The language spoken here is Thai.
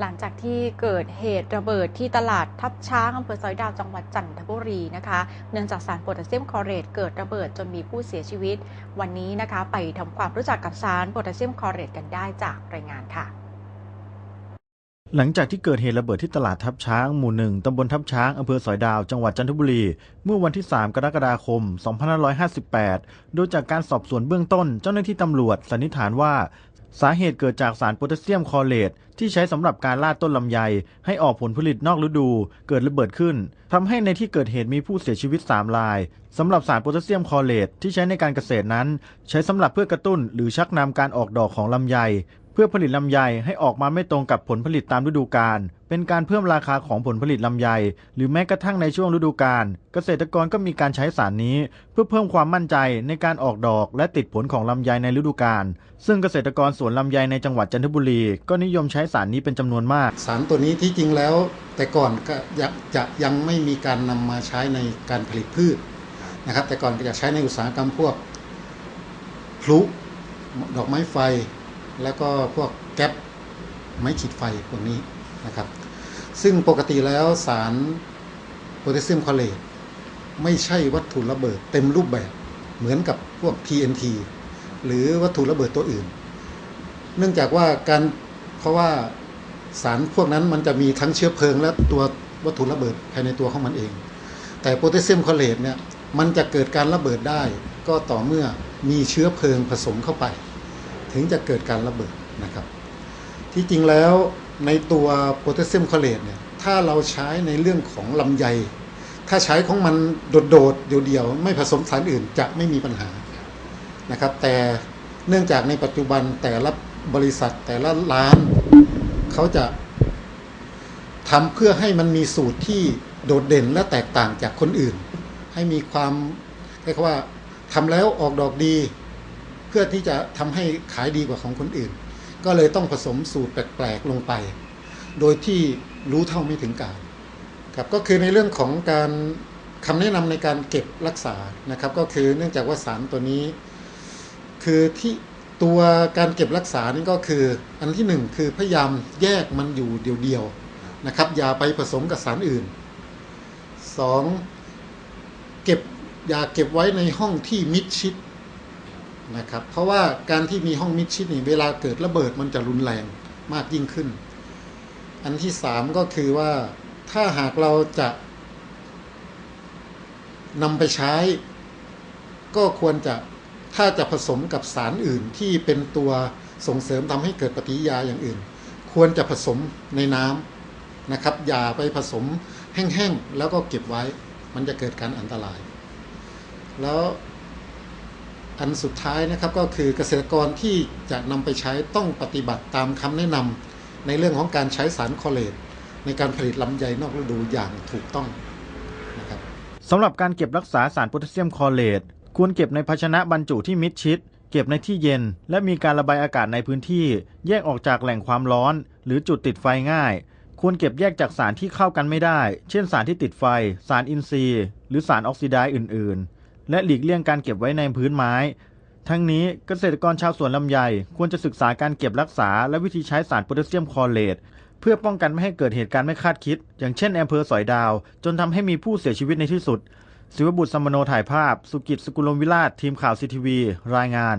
หลังจากที่เกิดเหตุระเบิดที่ตลาดทับช้างอำเภอซอยดาวจังหวัดจันทบุรีนะคะ เนื่องจากสารโพแทสเซียมคลอเรตเกิดระเบิดจนมีผู้เสียชีวิต วันนี้นะคะไปทำความรู้จักกับสารโพแทสเซียมคลอเรตกันได้จากรายงานค่ะ หลังจากที่เกิดเหตุระเบิดที่ตลาดทับช้างหมู่หนึ่งตำบลทับช้างอำเภอสอยดาว จังหวัดจันทบุรี เมื่อวันที่ 3 กรกฎาคม 2558 โดยจากการสอบสวนเบื้องต้น เจ้าหน้าที่ตำรวจสันนิษฐานว่า สาเหตุเกิดจากสารโพแทสเซียมคอเลตที่ใช้สำหรับการล่าต้นลำไย ให้ออกผลผลิตนอกฤดู เกิดระเบิดขึ้นทำให้ในที่เกิดเหตุมีผู้เสียชีวิต 3 รายสำหรับสารโพแทสเซียมคอเลตที่ใช้ในการเกษตรนั้น ใช้สำหรับเพื่อกระตุ้นหรือชักนำการออกดอกของลำไย พื่อผลิตลำไยให้ออกมาไม่ตรงกับผลผลิตตามฤดูกาล เป็นการเพิ่มราคาของผลผลิตลำไย หรือแม้กระทั่งในช่วงฤดูกาล เกษตรกรก็มีการใช้สารนี้ เพื่อเพิ่มความมั่นใจในการออกดอกและติดผลของลำไยในฤดูกาล ซึ่งเกษตรกรสวนลำไยในจังหวัดจันทบุรี ก็นิยมใช้สารนี้เป็นจำนวนมาก สารตัวนี้ที่จริงแล้ว แต่ก่อนก็จะจะยังไม่มีการนำมาใช้ในการผลิตพืชนะครับ แต่ก่อนก็จะใช้ในอุตสาหกรรมพวกพลุดอกไม้ไฟ แล้วก็พวกแก๊ปไม้ขีดไฟพวกนี้นะครับ ซึ่งปกติแล้วสารโพแทสเซียมคลอเรตไม่ใช่วัตถุระเบิดเต็มรูปแบบเหมือนกับพวก TNT หรือวัตถุระเบิดตัวอื่น เนื่องจากว่าการเพราะว่าสารพวกนั้นมันจะมีทั้งเชื้อเพลิงและตัววัตถุระเบิดภายในตัวของมันเอง แต่โพแทสเซียมคลอเรตเนี่ยมันจะเกิดการระเบิดได้ก็ต่อเมื่อมีเชื้อเพลิงผสมเข้าไป ถึงจะเกิดการระเบิดนะครับ ที่จริงแล้วในตัวโพแทสเซียมคลอเรตเนี่ยถ้าเราใช้ในเรื่องของลำไย ถ้าใช้ของมันโดดๆเดียวๆ ไม่ผสมสารอื่นจะไม่มีปัญหานะครับ แต่เนื่องจากในปัจจุบันแต่ละบริษัทแต่ละร้าน เขาจะทำเพื่อให้มันมีสูตรที่โดดเด่นและแตกต่างจากคนอื่น ให้มีความเรียกว่าทำแล้วออกดอกดี พื่อที่จะทำให้ขายดีกว่าของคนอื่น ก็เลยต้องผสมสูตรแปลกๆลงไป โดยที่รู้เท่าไม่ถึงการครับก็คือในเรื่องของการคำแนะนำในการเก็บรักษานะครับ ก็คือเนื่องจากว่าสารตัวนี้ คือที่ตัวการเก็บรักษานี่ก็คือ อันที่หนึ่งคือพยายามแยกมันอยู่เดียวๆนะครับ อย่าไปผสมกับสารอื่นสองเก็บอย่าเก็บไว้ในห้องที่มิดชิด นะครับ เพราะว่าการที่มีห้องมิดชิดนี่เวลาเกิดระเบิดมันจะรุนแรงมากยิ่งขึ้น อันที่สามก็คือว่าถ้าหากเราจะนำไปใช้ ก็ควรจะถ้าจะผสมกับสารอื่นที่เป็นตัวส่งเสริมทำให้เกิดปฏิกิริยาอย่างอื่น ควรจะผสมในน้ำนะครับ อย่าไปผสมแห้งๆแล้วก็เก็บไว้ มันจะเกิดการอันตราย แล้ว อันสุดท้ายนะครับก็คือเกษตรกรที่จะนำไปใช้ต้องปฏิบัติตามคำแนะนำในเรื่องของการใช้สารคอเลตในการผลิตลำไยนอกฤดูอย่างถูกต้องนะครับสำหรับการเก็บรักษาสารโพแทสเซียมคอเรตควรเก็บในภาชนะบรรจุที่มิดชิด เก็บในที่เย็น และมีการระบายอากาศในพื้นที่ แยกออกจากแหล่งความร้อน หรือจุดติดไฟง่าย ควรเก็บแยกจากสารที่เข้ากันไม่ได้ เช่นสารที่ติดไฟ สารอินทรีย์ หรือสารออกซิไดซ์อื่น ๆ และหลีกเลี่ยงการเก็บไว้ในพื้นไม้ ทั้งนี้เกษตรกรชาวสวนลำไย ควรจะศึกษาการเก็บรักษา และวิธีใช้สารโพแทสเซียมคลอเรตเพื่อป้องกันไม่ให้เกิดเหตุการณ์ไม่คาดคิด อย่างเช่นแอมเภอสอยดาว จนทำให้มีผู้เสียชีวิตในที่สุด ศิวบุตรสมโนถ่ายภาพ สุกิจสกุลมวิราชทีมข่าวซีทีวี รายงาน